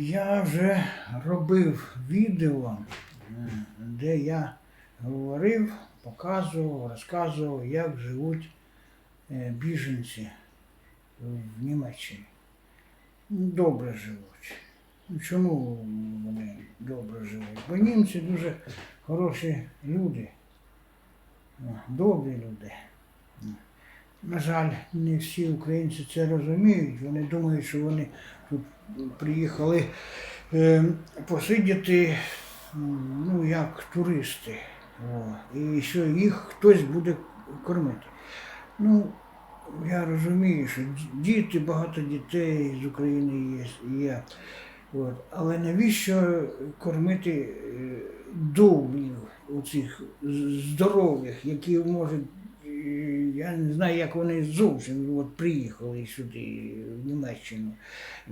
Я вже робив відео, е, де я говорив, показував, розказував, як живуть е, біженці в Німеччині. Добре живуть. Ну, Чому вони добре живуть? Бо німці дуже хороші люди, добрі люди. На жаль, не всі українці це розуміють. Вони думають, що вони тут приїхали е, посидіти, ну, як туристи. І що їх хтось буде кормити. Ну, я розумію, що діти, багато дітей з України є. є. От. Але навіщо кормити е, довбнів, оцих здорових, які можуть, я не знаю, як вони зовсім от, приїхали сюди, в Німеччину.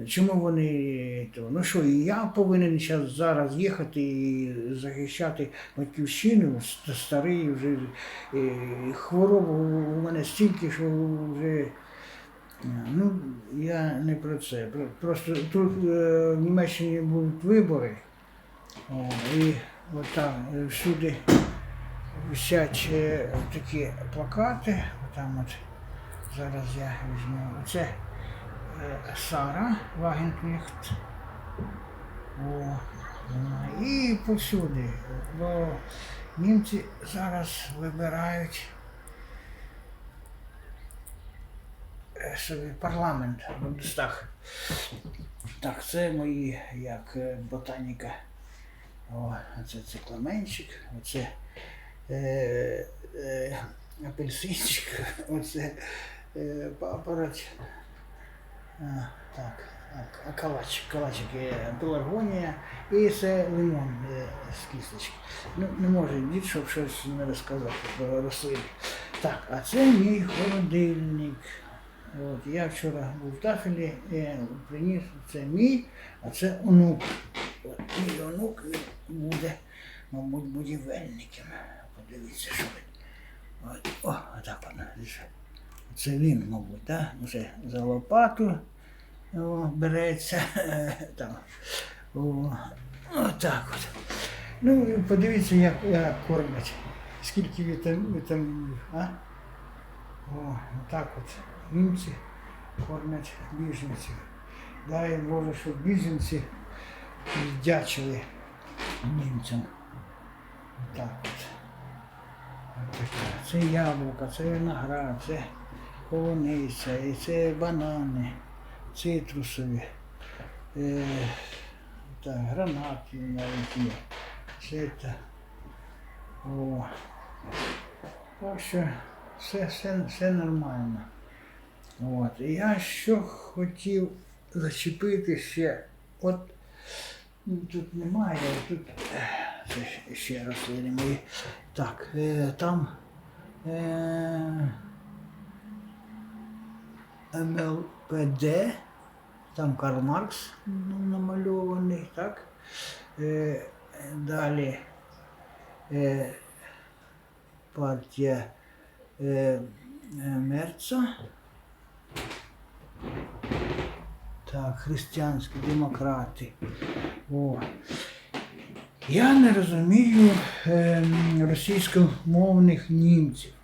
Чому вони то? Ну що, і я повинен зараз, їхати і захищати батьківщину, старий вже е, хвороб у мене стільки, що вже. Ну, я не про це. Просто тут е, в Німеччині будуть вибори, о, і от там е, всюди висять такі плакати. Там от зараз я візьму. Це е, Сара Вагенкнехт. І повсюди. Бо німці зараз вибирають е, собі парламент Бундестаг. Так, це мої як е, ботаніка. О, це цикламенчик, оце е, е, апельсинчик, оце е, папороть. А, так, так, а калач, калачик є пеларгонія і це лимон е, з кісточки. Ну, не може дід, щоб щось не розказати про рослини. Так, а це мій холодильник. От, я вчора був в тафелі, е, приніс це мій, а це онук. От, мій онук буде, мабуть, будівельником. Подивіться, що. От, о, отак воно. Це він, мабуть, так? Вже за лопату о, береться. Там. О, отак от. Ну, подивіться, як, як кормять. Скільки вітам- вітамінів, а? О, так от. Німці кормять біженців. Дай Боже, щоб біженці віддячили німцям. Так от. От таке. Це яблука, це виноград, це полуниця, і це банани, цитрусові, е, так, гранати навіть є. Це та. О. Так що все, все, все нормально. От. Я що хотів зачепити ще. От ну, тут немає, тут е, це ще- рослини мої. Так, е, там МЛПД, там Карл Маркс ну, намальований, так? Е, далі е, партія е, е, Мерца. Так, християнські демократи. О. Я не розумію е, російськомовних німців.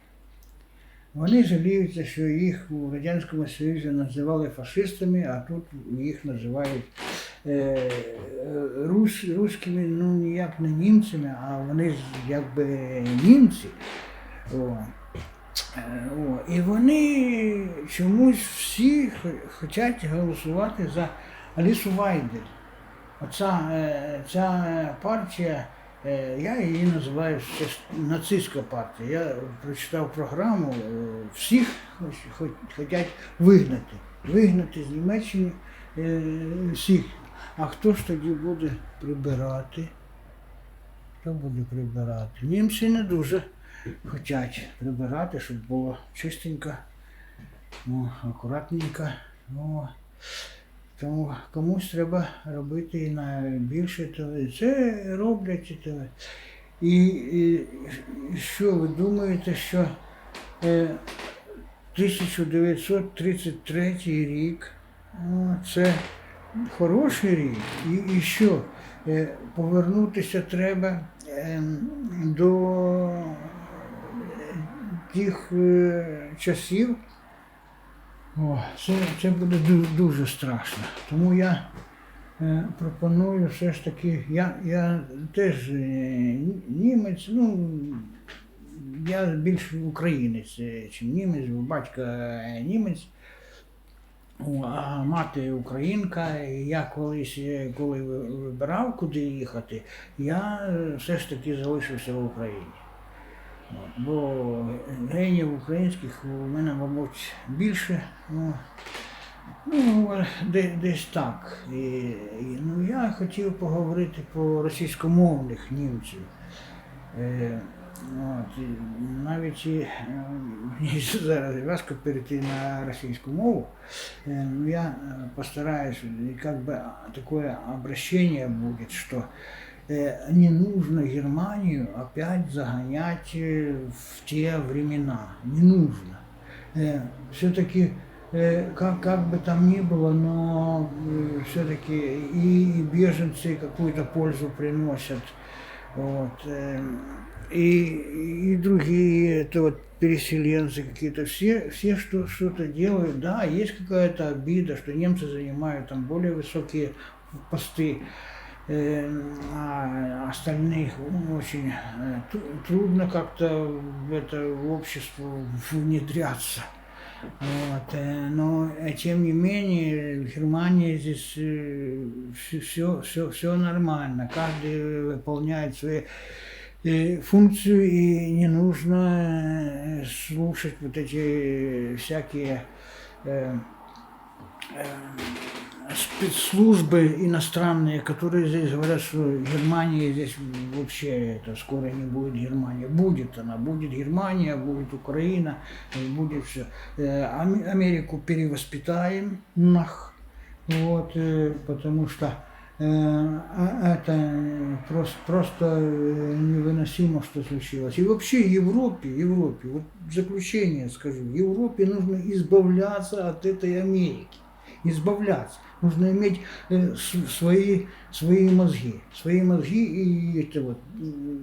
Вони жаліються, що їх у Радянському Союзі називали фашистами, а тут їх називають е, рус, руськими, ну ніяк не німцями, а вони якби німці. О. Е, О, і вони чомусь всі хо- хочуть голосувати за Алісу Вайдель. Оця е, ця партія, я її називаю нацистська партія. Я прочитав програму, е, всіх хоч- хоч- хочуть вигнати. Вигнати з Німеччини е, всіх. А хто ж тоді буде прибирати? Хто буде прибирати? Німці не дуже хочуть прибирати, щоб було чистенько, ну, акуратненько. Ну, тому комусь треба робити і на. Це роблять і теле. І, що ви думаєте, що е, 1933 рік, ну, це хороший рік. І, і що? Е, Повернутися треба ем, до е, тих е, часів. О, це, це буде ду- дуже страшно. Тому я е, пропоную все ж таки, я, я теж е, німець, ну я більш українець, е, чим німець, бо батько е, німець. А мати українка, я колись, е, коли вибирав, куди їхати, я е, все ж таки залишився в Україні. От, Бо генів українських у мене, мабуть, більше. Ну, ну де, десь так. І, і, ну, я хотів поговорити про російськомовних німців. Е, от, і навіть і, е, мені зараз важко перейти на російську мову. Э, ну, Я э, постараюсь, и как бы такое обращение будет, что э, не нужно Германию опять загонять э, в те времена. Не нужно. Все-таки, как, как бы там ни было, но все-таки и, и беженцы какую-то пользу приносят. Вот, э, и, и другие это вот переселенцы какие-то, все, все что, что-то делают. Да, есть какая-то обида, что немцы занимают там более высокие посты, э, а остальных очень э, тру- трудно как-то в это общество внедряться. Вот, э, но э, тем не менее в Германии здесь все, все, все нормально. Каждый выполняет свои э, функцию и не нужно э, слушать вот эти всякие э, э, спецслужбы иностранные, которые здесь говорят, что Германия здесь вообще это скоро не будет Германия. Будет она, будет Германия, будет Украина, э, будет все. Америку перевоспитаем, нах, вот, э, потому что э, а- это просто, просто э, невыносимо, что случилось. И вообще Европе, Европе, вот в заключение скажу, Европе нужно избавляться от этой Америки. Избавляться. Нужно иметь э, свои, свои мозги. Свои мозги и это вот.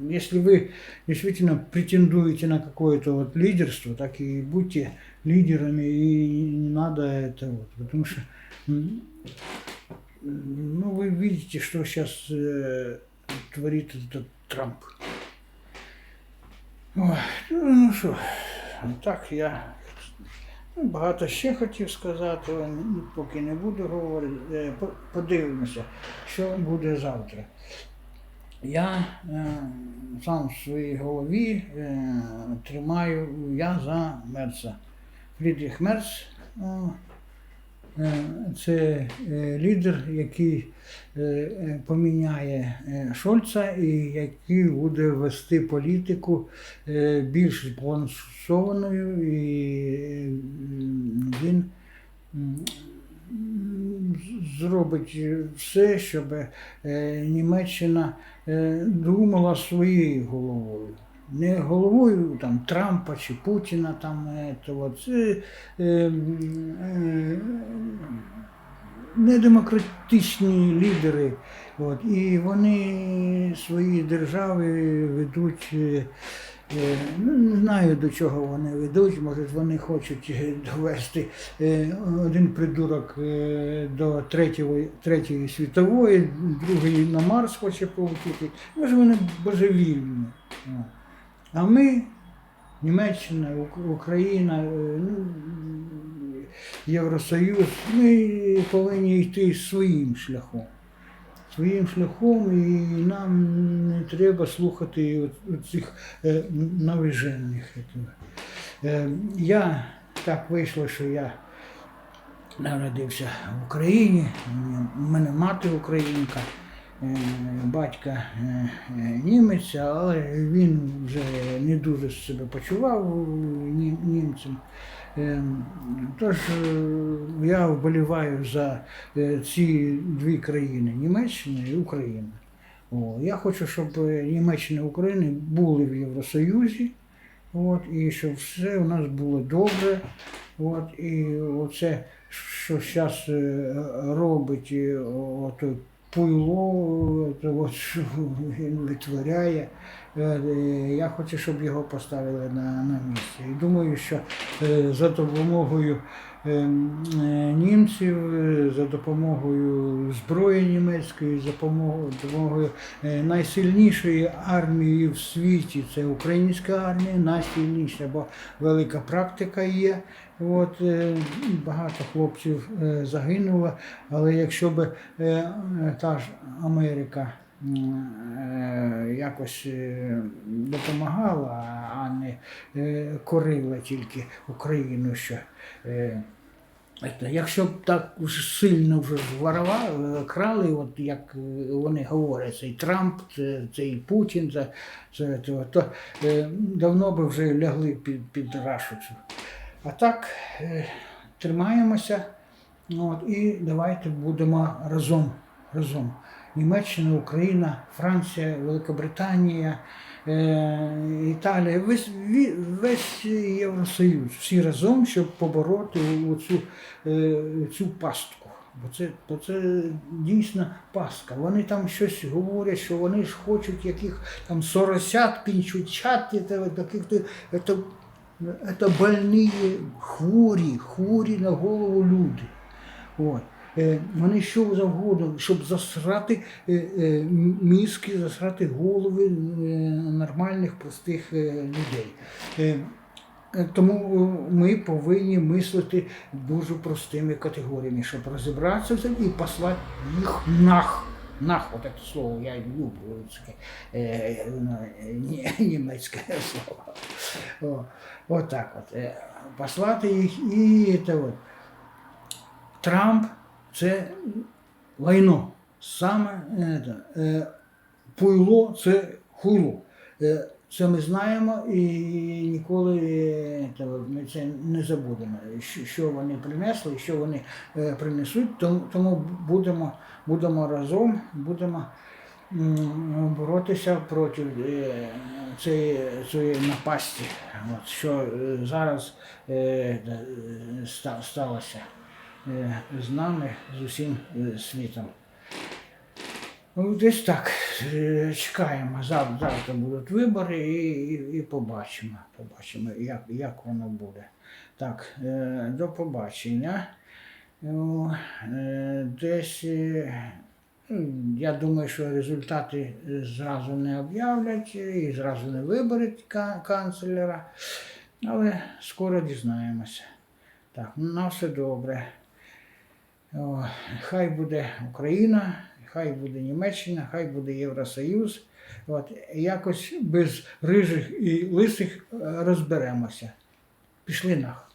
Если вы действительно претендуете на какое-то вот лидерство, так и будьте лидерами, и не надо это вот. Потому что ну, вы видите, что сейчас творит этот Трамп. Ой, ну, ну що, так я багато ще хотів сказати, ну, поки не буду говорити. Е, Подивимося, що буде завтра. Я е, сам в своїй голові е, тримаю я за Мерца. Фрідріх Мерц. Е, Це е, лідер, який е, е, поміняє е, Шольца і який буде вести політику е, більш збалансованою, і е, він зробить все, щоб е, Німеччина е, думала своєю головою. Не головою там, Трампа чи Путіна, там, е, то, от, це, е, м, е, недемократичні лідери. От, і вони свої держави ведуть. е, е, Ну, не знаю до чого вони ведуть, може вони хочуть е, довести е, один придурок е, до третьої, третьої світової, другий на Марс хоче полетіти. Може вони божевільні. А ми, Німеччина, Україна, е, ну, Євросоюз, ми повинні йти своїм шляхом. Своїм шляхом, і нам не треба слухати цих е, навіжених. Е, Я так вийшло, що я народився в Україні, у мене мати українка, батька е, е, німець, але він вже не дуже себе почував нім- німцем. Е, Тож е, я вболіваю за е, ці дві країни Німеччина і Україна. О, я хочу, щоб е, Німеччина і Україна були в Євросоюзі, от, і щоб все у нас було добре. От, і оце, що зараз робить е, ото пуйло, от, що він витворяє. е, е, Я хочу, щоб його поставили на, на місце. І думаю, що е, за допомогою е, е, німців, е, за допомогою зброї німецької, за допомогою, е, найсильнішої армії в світі, це українська армія, найсильніша, бо велика практика є. От, е, багато хлопців е, загинуло, але якщо б е, е, та ж Америка е, якось е, допомагала, а не е, корила тільки Україну, що е, Якщо б так сильно вже воровали, крали, от як е, вони говорять, цей Трамп, цей Путін, це, це, то, е, давно би вже лягли під, під рашу. А так е, тримаємося от, і давайте будемо разом. разом. Німеччина, Україна, Франція, Великобританія, е, Італія, весь, весь Євросоюз, всі разом, щоб побороти цю, цю пастку. Бо це, бо це дійсно пастка. Вони там щось говорять, що вони ж хочуть яких там соросят, пінчучат, таких, це больні, хворі, хворі на голову люди. От. Е, Вони що завгодно, щоб засрати е, е, мізки, засрати голови е, нормальних простих е, людей. Е, е, Тому е, ми повинні мислити дуже простими категоріями, щоб розібратися в цьому і послати їх нах. Нах, от це слово я люблю, е, ну, німецьке слово. О, от так от. Е, Послати їх і те от. Трамп це лайно. Саме е, е, пуйло це хуйло. Е, Це ми знаємо і ніколи е, ми це не забудемо, що- вони принесли, що вони е, принесуть. Тому, будемо, будемо разом, будемо боротися проти цієї, цієї напасті, от, що зараз ста- сталося з нами, з усім е, світом. Ну, Десь так. Е, Чекаємо. Завтра, завтра будуть вибори і, і, і побачимо, побачимо, як, як воно буде. Так, е, до побачення. Ну, е, Десь е, я думаю, що результати зразу не об'являть і зразу не виберуть канцлера, але скоро дізнаємося. Так, ну, на все добре. Хай буде Україна, хай буде Німеччина, хай буде Євросоюз. От, якось без рижих і лисих е, розберемося. Пішли нах.